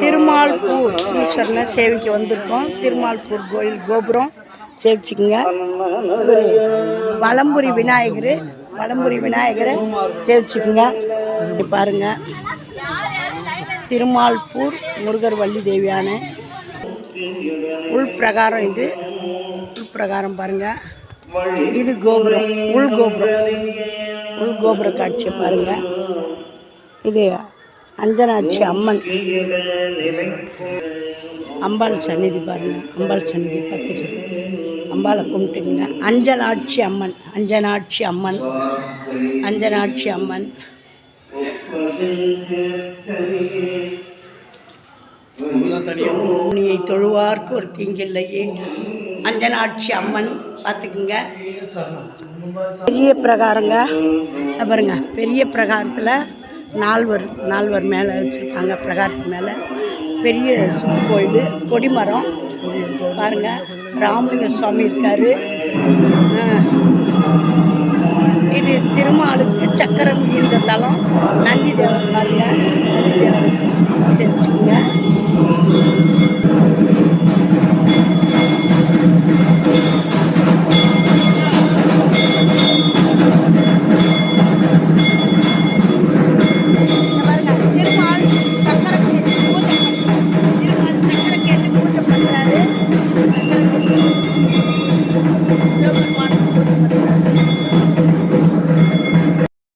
திருமால்பூர் ஈஸ்வரனை சேவிக்க வந்திருக்கோம். திருமால்பூர் கோயில் கோபுரம். சேவிச்சுக்குங்க. வலம்புரி விநாயகர் வலம்புரி விநாயகரை சேவிச்சுக்குங்க. இங்க பாருங்க. திருமால்பூர் முருகர் வள்ளி தேவியான. உள்பிரகாரம் இது. உள்பிரகாரம் பாருங்கள் இது கோபுரம். உள் கோபுரம். உள் கோபுர காட்சியை பாருங்கள் இது அஞ்சனாட்சி அம்மன். அம்பாள் சந்நிதி பாருங்க. அம்பாள் சந்நிதி பார்த்துட்டு அம்பாளை கும்பிட்டுங்க அஞ்சலாட்சி அம்மன். அஞ்சனாட்சி அம்மன். அஞ்சனாட்சி அம்மன். உன்னியை தொழுவார்க்கு ஒரு தீங்கில்லையே. அஞ்சனாட்சி அம்மன். பார்த்துக்குங்க. பெரிய பிரகாரங்க. பாருங்க. பெரிய பிரகாரத்தில் நால்வர் நால்வர் மேலே வச்சுருக்காங்க பிரகாரத்து மேலே. பெரிய சுத்து கோயில் கொடிமரம். பாருங்க ராமலிங்க சுவாமி இருக்கார். இது திருமாலுக்கு சக்கரம் ஈர்ந்த தலம் நந்தி தேவர் Thank you.